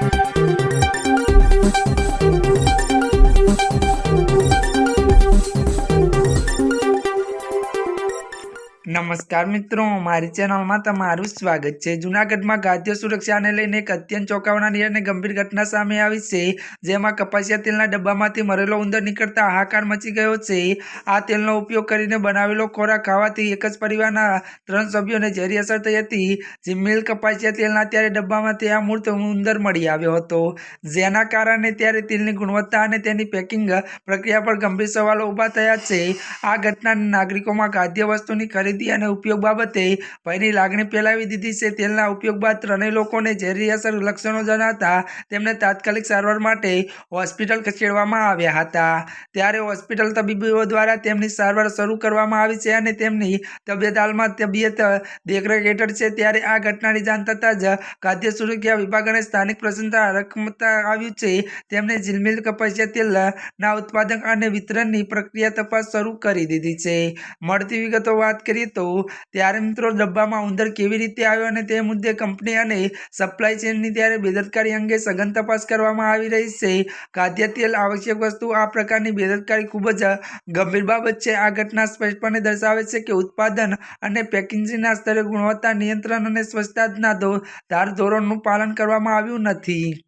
Thank you. નમસ્કાર મિત્રો, મારી ચેનલમાં તમારું સ્વાગત છે. જૂનાગઢમાં ખાદ્ય સુરક્ષાને લઈને એક અત્યંત ચોંકાવનારી અને ગંભીર ઘટના સામે આવી છે, જેમાં કપાસિયા તેલના ડબ્બામાંથી મરેલો ઉંદર નીકળતા હાહાકાર મચી ગયો છે. આ તેલનો ઉપયોગ કરીને બનાવેલો ખોરાક ખાવાથી એક જ પરિવારના ત્રણ સભ્યોને ઝેરી અસર થઈ હતી. જે મિલ કપાસિયા તેલના ત્યારે ડબ્બામાંથી આ મૂર્ત ઉંદર મળી આવ્યો હતો. જેના કારણે ત્યારે તેલની ગુણવત્તા અને તેની પેકિંગ પ્રક્રિયા પર ગંભીર સવાલો ઊભા થયા છે. આ ઘટના નાગરિકોમાં ખાદ્ય વસ્તુની ખરીદી અને ઉપયોગ બાબતે ભયની લાગણી ફેલાવી દીધી છે. તેલના ઉપયોગ બાદ ત્રણેય લોકોને ઝેરી અસર લક્ષણો જણાતા તેમને તાત્કાલિક સારવાર માટે હોસ્પિટલ ખસેડવામાં આવ્યા હતા. ત્યારે હોસ્પિટલ તબીબો દ્વારા તેમની સારવાર શરૂ કરવામાં આવી છે અને તેમની તબિયત હાલમાં તબિયત દેખરેખ હેઠળ છે. ત્યારે આ ઘટનાની જાણ થતાં જ ખાદ્ય સુરક્ષા વિભાગ અને સ્થાનિક પ્રસન્નતા રકમતા આવ્યું છે. તેમણે ઝીલમિલ કપાસિયા તેલના ઉત્પાદન અને વિતરણની પ્રક્રિયા તપાસ શરૂ કરી દીધી છે. મળતી વિગતો વાત કરીએ તો ત્યારે મિત્રો ડબ્બામાં ઉંદર કેવી રીતે આવ્યો અને તે મુદ્દે કંપની અને સપ્લાય ચેનની ત્યારે બેદરકારી અંગે સઘન તપાસ કરવામાં આવી રહી છે. ખાદ્ય તેલ આવશ્યક વસ્તુ આ પ્રકારની બેદરકારી ખૂબ જ ગંભીર બાબત છે. આ ઘટના સ્પષ્ટપણે દર્શાવે છે કે ઉત્પાદન અને પેકેજિંગના સ્તરે ગુણવત્તા નિયંત્રણ અને સ્વચ્છતાના ધાર ધારધોરણનું પાલન કરવામાં આવ્યું નથી.